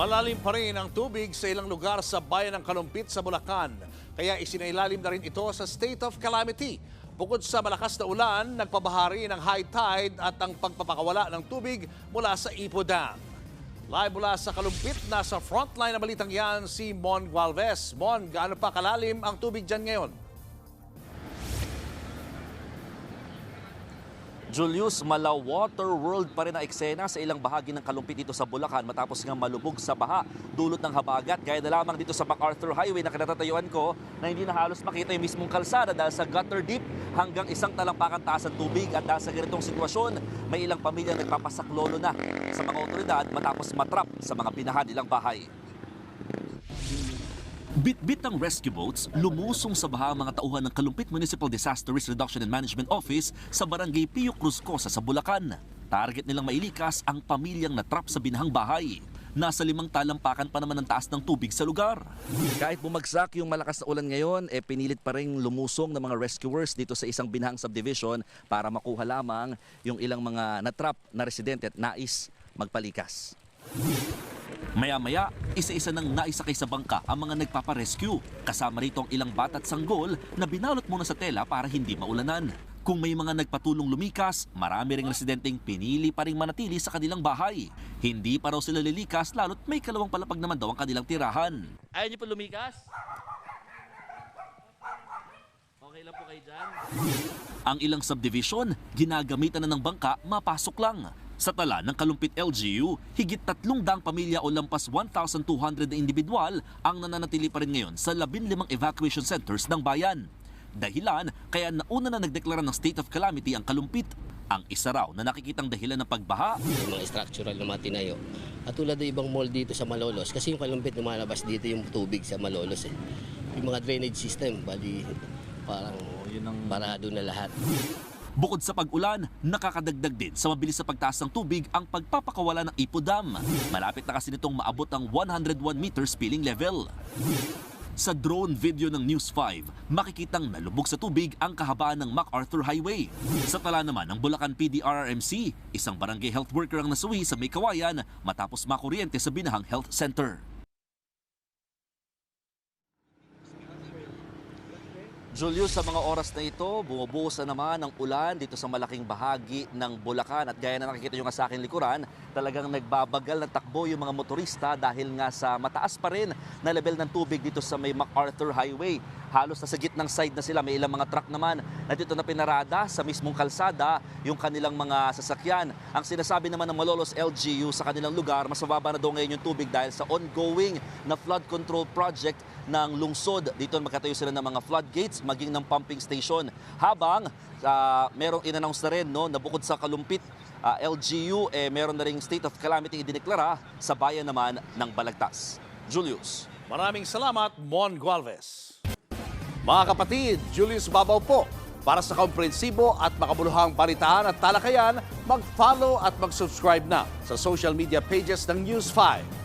Malalim pa rin ang tubig sa ilang lugar sa bayan ng Kalumpit sa Bulacan. Kaya isinailalim na rin ito sa state of calamity. Bukod sa malakas na ulan, nagpabahari ng high tide at ang pagpapakawala ng tubig mula sa Ipo Dam. Live mula sa Kalumpit, nasa frontline na balitang yan si Mon Gualvez. Mon, gaano pa kalalim ang tubig dyan ngayon? Julius, mala water world pa rin ang eksena sa ilang bahagi ng kalumpit dito sa Bulacan matapos nga malubog sa baha dulot ng habagat. Gaya na lamang dito sa MacArthur Highway na kinatatayuan ko na hindi na halos makita yung mismong kalsada dahil sa gutter deep hanggang isang talampakan taas ang tubig at dahil sa ganitong sitwasyon, may ilang pamilya nagpapasaklolo na sa mga otoridad matapos matrap sa mga pinahan nilang bahay. Bitbit ng rescue boats, lumusong sa baha ang mga tauhan ng Kalumpit Municipal Disaster Risk Reduction and Management Office sa barangay Pio Cruz Cosa sa Bulacan. Target nilang mailikas ang pamilyang natrap sa binahang bahay. Nasa limang talampakan pa naman ang taas ng tubig sa lugar. Kahit bumagsak yung malakas na ulan ngayon, eh pinilit pa rin lumusong ng mga rescuers dito sa isang binahang subdivision para makuha lamang yung ilang mga natrap na residente at nais magpalikas. Maya-maya, isa-isa nang naisakay sa bangka ang mga nagpaparescue. Kasama rito ang ilang bata at sanggol na binalot muna sa tela para hindi maulanan. Kung may mga nagpatulong lumikas, marami ring residenteng pinili pa rin manatili sa kanilang bahay. Hindi pa raw sila lilikas lalo't may kalawang palapag naman daw ang kanilang tirahan. Ayaw niyo po lumikas? Okay lang po kayo dyan? Ang ilang subdivision, ginagamitan na ng bangka mapasok lang. Sa tala ng Kalumpit LGU, higit tatlong daang pamilya o lampas 1,200 na individual ang nananatili pa rin ngayon sa 15 evacuation centers ng bayan. Dahilan kaya nauna na nagdeklara ng state of calamity ang Kalumpit. Ang isa raw na nakikitang dahilan ng pagbaha yung mga structural na mga tinayo. At tulad ng ibang mall dito sa Malolos, kasi yung kalumpit lumalabas dito yung tubig sa Malolos eh. Yung mga drainage system, bali parang parado na lahat. Bukod sa pag-ulan, nakakadagdag din sa mabilis sa pagtaas ng tubig ang pagpapakawala ng Ipo Dam. Malapit na kasi nitong maabot ang 101 meter spilling level. Sa drone video ng News 5, makikitang nalubog sa tubig ang kahabaan ng MacArthur Highway. Sa tala naman ng Bulacan PDRRMC, isang barangay health worker ang nasuwi sa May Kawayan matapos makuryente sa Binahang Health Center. Julius, sa mga oras na ito, bumubuhos na naman ang ulan dito sa malaking bahagi ng Bulacan. At gaya na nakikita nyo nga sa akin likuran, talagang nagbabagal ng takbo yung mga motorista dahil nga sa mataas pa rin na level ng tubig dito sa may MacArthur Highway. Halos nasa gitnang side na sila. May ilang mga truck naman na dito na pinarada sa mismong kalsada yung kanilang mga sasakyan. Ang sinasabi naman ng Malolos LGU sa kanilang lugar, mas mababa na daw ngayon yung tubig dahil sa ongoing na flood control project ng lungsod. Dito magkatayo sila ng mga floodgates, maging ng pumping station. Habang uh, merong in-announce na rin no, na bukod sa kalumpit, ah, LGU, eh, meron na ring state of calamity idineklara sa bayan naman ng Balagtas. Julius. Maraming salamat, Mon Gualvez. Mga kapatid, Julius Babaw po. Para sa komprehensibo at makabuluhang balitaan at talakayan, mag-follow at mag-subscribe na sa social media pages ng News 5.